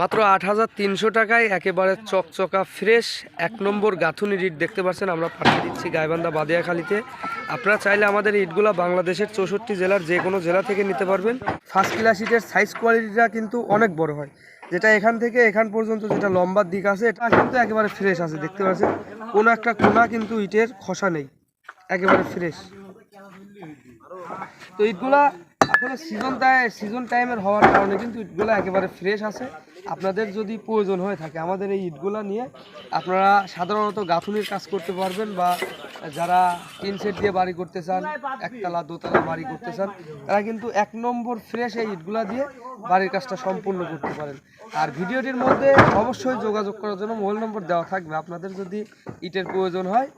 মাত্র আট হাজার তিনশো টাকায় একেবারে চকচকা ফ্রেশ এক নম্বর গাঁথুনির ইট দেখতে পাচ্ছেন, আমরা পাঠিয়ে দিচ্ছি গাইবান্ধা বাদিয়াখালীতে। আপনারা চাইলে আমাদের ইটগুলো বাংলাদেশের চৌষট্টি জেলার যে কোনো জেলা থেকে নিতে পারবেন। ফার্স্ট ক্লাস ইটের সাইজ কোয়ালিটিটা কিন্তু অনেক বড় হয়। যেটা এখান থেকে এখান পর্যন্ত যেটা লম্বার দিক আছে, এটা কিন্তু একেবারে ফ্রেশ আছে, দেখতে পাচ্ছেন? কোনো একটা কোনা কিন্তু ইটের খসা নেই, একেবারে ফ্রেশ তো ইটগুলা আসলে সিজন সিজন টাইমের হওয়ার কারণে কিন্তু ইটগুলো একেবারে ফ্রেশ আছে। আপনাদের যদি প্রয়োজন হয়ে থাকে, আমাদের এই ইটগুলা নিয়ে আপনারা সাধারণত গাঁথুনির কাজ করতে পারবেন বা যারা টিন সেট দিয়ে বাড়ি করতে চান, একতলা, দোতলা বাড়ি করতে চান, তারা কিন্তু এক নম্বর ফ্রেশ এই ইটগুলা দিয়ে বাড়ির কাজটা সম্পূর্ণ করতে পারেন। আর ভিডিওটির মধ্যে অবশ্যই যোগাযোগ করার জন্য মোবাইল নম্বর দেওয়া থাকবে। আপনাদের যদি ইটের প্রয়োজন হয়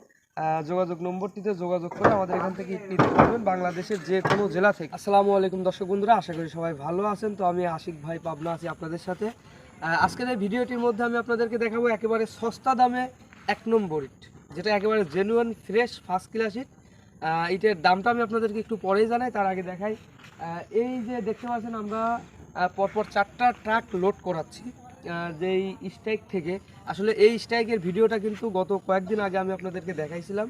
যোগাযোগ নম্বরটিতে যোগাযোগ করে আমাদের এখান থেকে নিতে পারবেন বাংলাদেশের যে কোনো জেলা থেকে। আসসালামু আলাইকুম দর্শক বন্ধুরা, আশা করি সবাই ভালো আছেন। তো আমি আশিক ভাই, পাবনা আছি আপনাদের সাথে। আজকের এই ভিডিওটির মধ্যে আমি আপনাদেরকে দেখাবো একেবারে সস্তা দামে এক নম্বর ইট যেটা একেবারে জেনুয়ান ফ্রেশ ফার্স্ট ক্লাস ইট ইটের দামটা আমি আপনাদেরকে একটু পরেই জানাই, তার আগে দেখাই। এই যে দেখতে পাচ্ছেন আমরা পরপর চারটা ট্রাক লোড করাচ্ছি। যেই স্ট্রাইক থেকে, আসলে এই স্ট্রাইকের ভিডিওটা কিন্তু গত কয়েকদিন আগে আমি আপনাদেরকে দেখাইছিলাম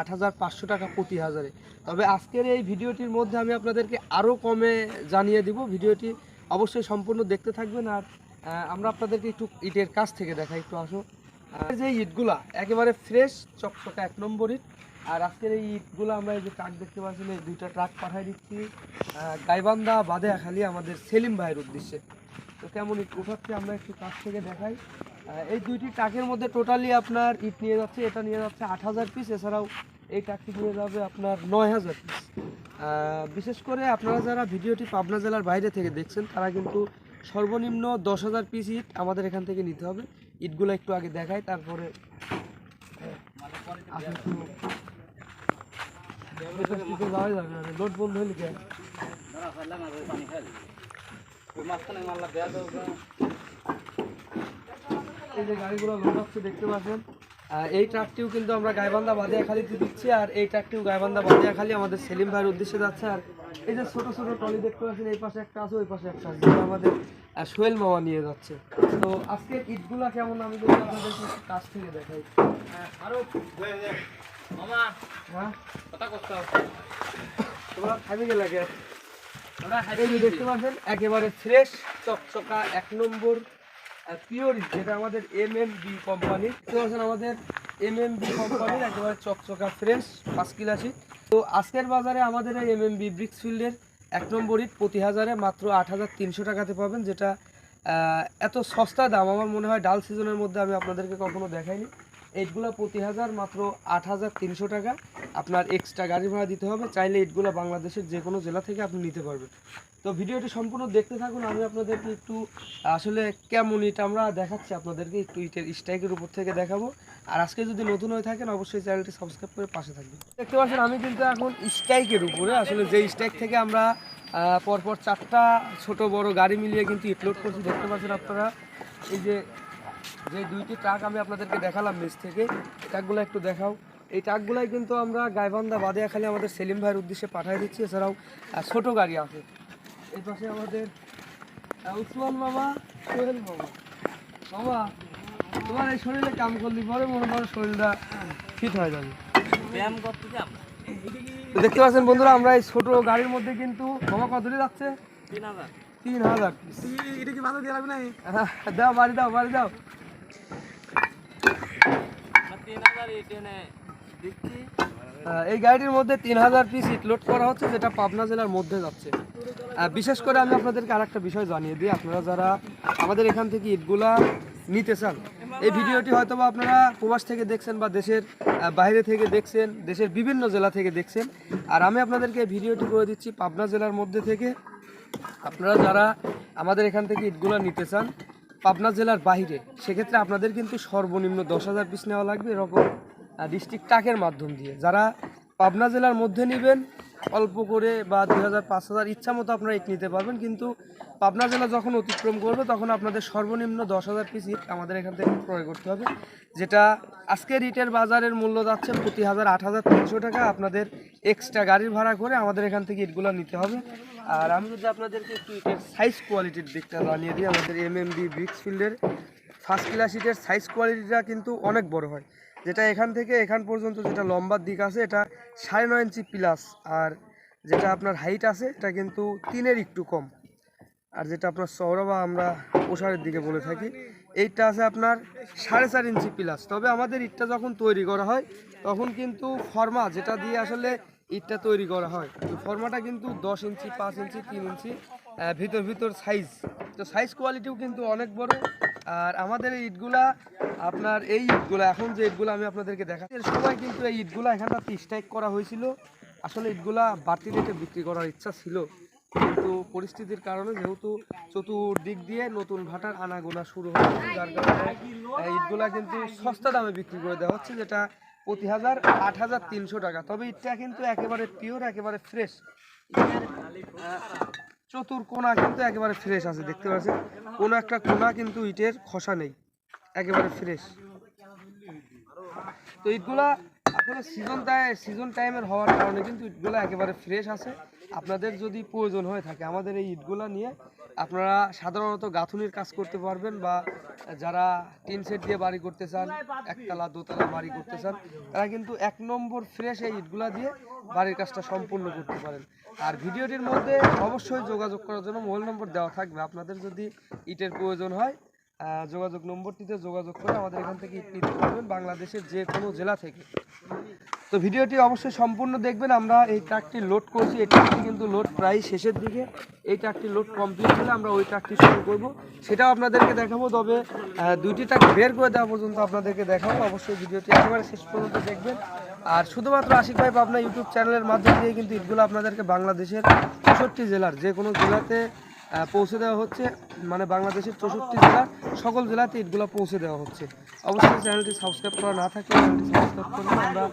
আট হাজার পাঁচশো টাকা প্রতি হাজারে। তবে আজকের এই ভিডিওটির মধ্যে আমি আপনাদেরকে আরও কমে জানিয়ে দিব। ভিডিওটি অবশ্যই সম্পূর্ণ দেখতে থাকবেন আর আমরা আপনাদেরকে একটু ইটের কাছ থেকে দেখাই, একটু আসো। যে ইটগুলা, একেবারে ফ্রেশ চকচকা এক নম্বর ইট। আর আজকের এই ইটগুলো আমরা এই যে ট্রাক দেখতে পাচ্ছেন, এই দুইটা ট্রাক পাঠিয়ে দিচ্ছি। গাইবান্ধা খালি আমাদের সেলিম ভাইয়ের উদ্দেশ্যে। তো কেমন ইট উঠাচ্ছে আমরা একটু কাছ থেকে দেখাই। এই দুইটি ট্রাকের মধ্যে টোটালি আপনার ইট নিয়ে যাচ্ছে, এটা নিয়ে যাচ্ছে আট হাজার পিস এছাড়াও এই ট্রাকটি নিয়ে যাবে আপনার নয় হাজার পিস বিশেষ করে আপনারা যারা ভিডিওটি পাবনা জেলার বাইরে থেকে দেখছেন, তারা কিন্তু সর্বনিম্ন দশ হাজার পিস ইট আমাদের এখান থেকে নিতে হবে। ইটগুলো একটু আগে দেখাই, তারপরে যাওয়াই যাবে লোড বন্ধ হলে হবে? এই যে গাড়িগুলো লোড হচ্ছে দেখতে পাচ্ছেন? এই ট্রাকটিও কিন্তু আমরা গাইবান্ধা বাদিয়াখালীতে দিচ্ছি আর এই ট্রাকটিও গাইবান্ধা বাদিয়াখালী আমাদের সেলিম ভাইয়ের উদ্দেশ্যে যাচ্ছে। আর এই যে ছোট ছোট ট্রলি দেখতে পাচ্ছেন এই পাশে একটা আছে ওই পাশে একটা আছে আমাদের সোহেল মামা নিয়ে যাচ্ছে। তো আজকে ইটগুলা কেমন আমি যদি আপনাদেরকে একটু কাছ থেকে দেখাই। হ্যাঁ তোমরা খাবি গেলে কে? এই যে দেখতে পাচ্ছেন, একেবারে ফ্রেশ চকচকা, এক নম্বর পিওর যেটা আমাদের এম এম বি আমাদের এম এম বি কোম্পানির একেবারে চকচকা ফ্রেশ পাঁচ কিলাসি তো আজকের বাজারে আমাদের এই এম এম বি ব্রিক্সফিল্ডের এক নম্বর ইট প্রতি হাজারে মাত্র আট হাজার তিনশো টাকাতে পাবেন, যেটা এত সস্তা দাম, আমার মনে হয় ডাল সিজনের মধ্যে আমি আপনাদেরকে কখনো দেখাইনি। এইটগুলো প্রতি হাজার মাত্র আট হাজার তিনশো টাকা। আপনার এক্সট্রা গাড়ি ভাড়া দিতে হবে, চাইলে ইটগুলো বাংলাদেশের যে কোনো জেলা থেকে আপনি নিতে পারবেন। তো ভিডিওটি সম্পূর্ণ দেখতে থাকুন, আমি আপনাদেরকে একটু, আসলে কেমন ইট আমরা দেখাচ্ছি, আপনাদেরকে একটু ইটের স্ট্রাইকের উপর থেকে দেখাবো। আর আজকে যদি নতুন হয়ে থাকেন, অবশ্যই চ্যানেলটি সাবস্ক্রাইব করে পাশে থাকবেন। দেখতে পাচ্ছেন, আমি কিন্তু এখন স্ট্রাইকের উপরে, আসলে যে স্ট্রাইক থেকে আমরা পরপর চারটা ছোট বড় গাড়ি মিলিয়ে কিন্তু ইট লোড করছি, দেখতে পাচ্ছেন আপনারা? এই যে যে দুইটি ট্রাক আমি আপনাদেরকে দেখালাম নিচ থেকে ট্রাকগুলো একটু দেখাও। এই ট্রাকগুলাই কিন্তু আমরা গাইবান্ধা বাদিয়াখালী আমাদের সেলিম ভাইয়ের উদ্দেশ্যে পাঠিয়ে দিচ্ছি এছাড়াও ছোট গাড়ি আছে। এই পাশে আমাদের উসমান মামা সোহেল মামা। মামা তোমার এই শরীরে কাম করলি পরে মনে করো শরীরটা ফিট হয়ে যাবে। দেখতে পাচ্ছেন বন্ধুরা আমরা এই ছোট গাড়ির মধ্যে কিন্তু মামা কত দূরে যাচ্ছে? তিন হাজার। এটা কি ভালো দিয়ে লাগবে না দাও বাড়ি দাও বাড়ি দাও। এই গাড়িটির মধ্যে তিন হাজার পিস ইট লোড করা হচ্ছে, যেটা পাবনা জেলার মধ্যে যাচ্ছে। বিশেষ করে আমি আপনাদেরকে আরেকটা বিষয় জানিয়ে দিই, আপনারা যারা আমাদের এখান থেকে ইটগুলা নিতে চান, এই ভিডিওটি হয়তো আপনারা প্রবাস থেকে দেখছেন বা দেশের বাইরে থেকে দেখছেন, দেশের বিভিন্ন জেলা থেকে দেখছেন। আর আমি আপনাদেরকে এই ভিডিওটি করে দিচ্ছি পাবনা জেলার মধ্যে থেকে। আপনারা যারা আমাদের এখান থেকে ইটগুলো নিতে চান পাবনা জেলার বাইরে। সেক্ষেত্রে আপনাদের কিন্তু সর্বনিম্ন দশ হাজার পিস নেওয়া লাগবে এরকম ডিস্ট্রিক্ট টাকের মাধ্যম দিয়ে। যারা পাবনা জেলার মধ্যে নেবেন, অল্প করে বা দুই হাজার, পাঁচ হাজার ইচ্ছা মতো আপনারা ইট নিতে পারবেন। কিন্তু পাবনা জেলা যখন অতিক্রম করবে, তখন আপনাদের সর্বনিম্ন দশ হাজার পিস ইট আমাদের এখান থেকে ক্রয় করতে হবে, যেটা আজকের ইটের বাজারের মূল্য যাচ্ছে প্রতি হাজার আট হাজার তিনশো টাকা। আপনাদের এক্সট্রা গাড়ির ভাড়া করে আমাদের এখান থেকে ইটগুলো নিতে হবে। আর আমি যদি আপনাদেরকে একটু এটার সাইজ কোয়ালিটির দিকটা জানিয়ে দিই, আমাদের এম এম বি ব্রিক্স ফিল্ডের ফার্স্ট ক্লাস ইটের সাইজ কোয়ালিটিটা কিন্তু অনেক বড় হয়। যেটা এখান থেকে এখান পর্যন্ত যেটা লম্বার দিক আছে, এটা সাড়ে নয় ইঞ্চি প্লাস আর যেটা আপনার হাইট আছে, এটা কিন্তু তিনের একটু কম। আর যেটা আপনার চওড়া বা আমরা প্রসারের দিকে বলে থাকি, এইটা আছে আপনার সাড়ে চার ইঞ্চি প্লাস তবে আমাদের ইটটা যখন তৈরি করা হয়, তখন কিন্তু ফর্মা যেটা দিয়ে আসলে ইটটা তৈরি করা হয়। ফর্মাটা কিন্তু দশ ইঞ্চি, পাঁচ ইঞ্চি, তিন ইঞ্চি ভিতর ভিতর সাইজ তো সাইজ কোয়ালিটিও কিন্তু অনেক বড়। আর আমাদের এই ইটগুলা, আপনার এই ইটগুলা, এখন যে ইটগুলো আমি আপনাদেরকে দেখাচ্ছি এর সময় কিন্তু এই ইটগুলা এখানটা স্ট্রাইক করা হয়েছিল। আসলে ইটগুলা বাড়তি রেটে বিক্রি করার ইচ্ছা ছিল। কিন্তু পরিস্থিতির কারণে যেহেতু চতুর্দিক দিয়ে নতুন ভাটার আনাগোনা শুরু হয়েছে, যার কারণে ইটগুলা কিন্তু সস্তা দামে বিক্রি করে দেওয়া হচ্ছে, যেটা প্রতি হাজার আট হাজার তিনশো টাকা। তবে ইটটা কিন্তু একেবারে পিওর একেবারে ফ্রেশ চতুর কোনা কিন্তু একেবারে ফ্রেশ আছে, দেখতে পাচ্ছেন? কোনো একটা কোনা কিন্তু ইটের খসা নেই, একেবারে ফ্রেশ তো ইটগুলা আসলে সিজন সিজন টাইমের হওয়ার কারণে কিন্তু ইটগুলা একেবারে ফ্রেশ আছে। আপনাদের যদি প্রয়োজন হয়ে থাকে, আমাদের এই ইটগুলা নিয়ে আপনারা সাধারণত গাঁথুনির কাজ করতে পারবেন বা যারা টিন সেট দিয়ে বাড়ি করতে চান, একতলা, দোতলা বাড়ি করতে চান, তারা কিন্তু এক নম্বর ফ্রেশ এই ইটগুলা দিয়ে বাড়ির কাজটা সম্পূর্ণ করতে পারেন। আর ভিডিওটির মধ্যে অবশ্যই যোগাযোগ করার জন্য মোবাইল নম্বর দেওয়া থাকবে। আপনাদের যদি ইটের প্রয়োজন হয় যোগাযোগ নম্বরটিতে যোগাযোগ করে আমাদের এখান থেকে ইট নিতে পারবেন বাংলাদেশের যে কোনো জেলা থেকে। তো ভিডিওটি অবশ্যই সম্পূর্ণ দেখবেন। আমরা এই ট্রাকটি লোড করছি। এই ট্রাকটি কিন্তু লোড প্রায় শেষের দিকে। এই ট্রাকটি লোড কমপ্লিট হলে আমরা ওই ট্রাকটি শুরু করব। সেটাও আপনাদেরকে দেখাবো। তবে দুইটি ট্রাক বের করে দেওয়া পর্যন্ত আপনাদেরকে দেখাবো। অবশ্যই ভিডিওটি একেবারে শেষ পর্যন্ত দেখবেন। আর শুধুমাত্র আশিক ভাই পাবনা ইউটিউব চ্যানেলের মাধ্যম দিয়ে কিন্তু ইটগুলো আপনাদেরকে বাংলাদেশের চৌষট্টি জেলার যে কোনো জেলাতে পৌঁছে দেওয়া হচ্ছে। মানে বাংলাদেশের চৌষট্টি জেলার সকল জেলাতে ইটগুলো পৌঁছে দেওয়া হচ্ছে। অবশ্যই চ্যানেলটি সাবস্ক্রাইব করা না থাকলে চ্যানেলটি সাবস্ক্রাইব করুন। আমরা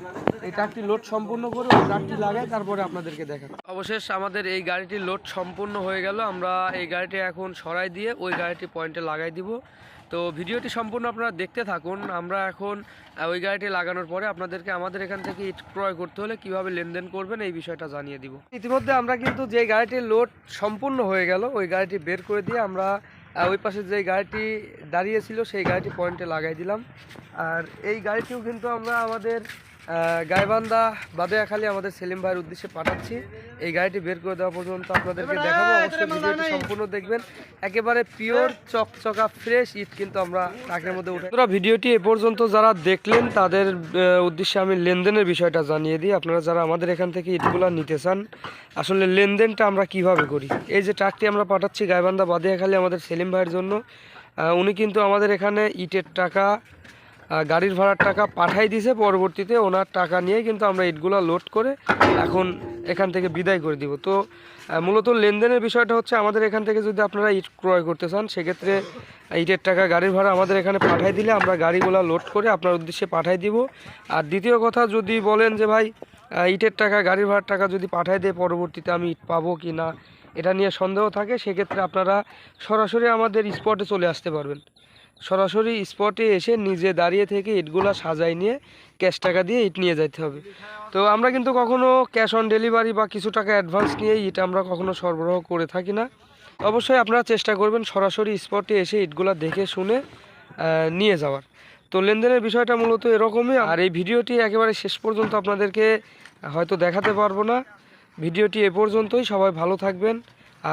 এই ট্রাকটি লোড সম্পূর্ণ করে ওই ট্রাকটি লাগাই, তারপরে আপনাদেরকে দেখাবো অবশেষ আমাদের এই গাড়িটির লোড সম্পূর্ণ হয়ে গেল। আমরা এই গাড়িটি এখন সরাই দিয়ে ওই গাড়িটি পয়েন্টে লাগাই দিব। তো ভিডিওটি সম্পূর্ণ আপনারা দেখতে থাকুন। আমরা এখন ওই গাড়িটি লাগানোর পরে আপনাদেরকে আমাদের এখান থেকে ইট ক্রয় করতে হলে কীভাবে লেনদেন করবেন এই বিষয়টা জানিয়ে দিব। ইতিমধ্যে আমরা কিন্তু যে গাড়িটির লোড সম্পূর্ণ হয়ে গেল, ওই গাড়িটি বের করে দিয়ে আমরা ওই পাশে যে গাড়িটি দাঁড়িয়েছিল, সেই গাড়িটি পয়েন্টে লাগাই দিলাম। আর এই গাড়িটিও কিন্তু আমরা আমাদের গাইবান্ধা বাদেয়াখালী আমাদের সেলিম ভাইয়ের উদ্দেশ্যে পাঠাচ্ছি। এই গাড়িটি বের করে দেওয়া পর্যন্ত আপনাদেরকে দেখাবো। অবশ্যই ভিডিওটি সম্পূর্ণ দেখবেন। একেবারে পিওর চকচকা ফ্রেশ ইট কিন্তু আমরা ট্রাকের মধ্যে উঠে তোরা ভিডিওটি এ পর্যন্ত যারা দেখলেন তাদের উদ্দেশ্যে আমি লেনদেনের বিষয়টা জানিয়ে দিই। আপনারা যারা আমাদের এখান থেকে ইটগুলো নিতে চান আসলে লেনদেনটা আমরা কীভাবে করি? এই যে ট্রাকটি আমরা পাঠাচ্ছি গাইবান্ধা বাদিয়াখালী আমাদের সেলিম ভাইয়ের জন্য উনি কিন্তু আমাদের এখানে ইটের টাকা গাড়ির ভাড়ার টাকা পাঠাই দিয়েছে পরবর্তীতে ওনার টাকা নিয়ে কিন্তু আমরা ইটগুলো লোড করে এখন এখান থেকে বিদায় করে দিব। তো মূলত লেনদেনের বিষয়টা হচ্ছে আমাদের এখান থেকে যদি আপনারা ইট ক্রয় করতে চান, সেক্ষেত্রে ইটের টাকা, গাড়ির ভাড়া আমাদের এখানে পাঠাই দিলে আমরা গাড়িগুলো লোড করে আপনার উদ্দেশ্যে পাঠাই দিব। আর দ্বিতীয় কথা, যদি বলেন যে ভাই ইটের টাকা, গাড়ির ভাড়ার টাকা যদি পাঠাই দেয়, পরবর্তীতে আমি ইট পাবো কি না, এটা নিয়ে সন্দেহ থাকে, সেক্ষেত্রে আপনারা সরাসরি আমাদের স্পটে চলে আসতে পারবেন। সরাসরি স্পটে এসে নিজে দাঁড়িয়ে থেকে ইটগুলো সাজাই নিয়ে ক্যাশ টাকা দিয়ে ইট নিয়ে যেতে হবে। তো আমরা কিন্তু কখনো ক্যাশ অন ডেলিভারি বা কিছু টাকা অ্যাডভান্স নিয়ে ইট আমরা কখনো সরবরাহ করে থাকি না। অবশ্যই আপনারা চেষ্টা করবেন সরাসরি স্পটে এসে ইটগুলো দেখে শুনে নিয়ে যাওয়ার। তো লেনদেনের বিষয়টা মূলত এরকমই। আর এই ভিডিওটি একেবারে শেষ পর্যন্ত আপনাদেরকে হয়তো দেখাতে পারব না। ভিডিওটি এ পর্যন্তই। সবাই ভালো থাকবেন।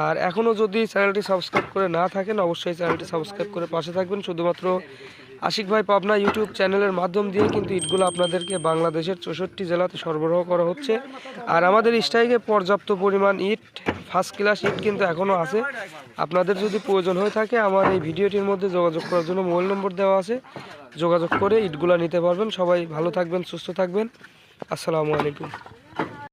আর এখনও যদি চ্যানেলটি সাবস্ক্রাইব করে না থাকেন, অবশ্যই চ্যানেলটি সাবস্ক্রাইব করে পাশে থাকবেন। শুধুমাত্র আশিক ভাই পাবনা ইউটিউব চ্যানেলের মাধ্যম দিয়ে কিন্তু ইটগুলো আপনাদেরকে বাংলাদেশের চৌষট্টি জেলাতে সরবরাহ করা হচ্ছে। আর আমাদের স্টাইকে পর্যাপ্ত পরিমাণ ইট ফার্স্ট ক্লাস ইট কিন্তু এখনও আছে। আপনাদের যদি প্রয়োজন হয়ে থাকে, আমার এই ভিডিওটির মধ্যে যোগাযোগ করার জন্য মোবাইল নম্বর দেওয়া আছে। যোগাযোগ করে ইটগুলো নিতে পারবেন। সবাই ভালো থাকবেন, সুস্থ থাকবেন। আসসালামু আলাইকুম।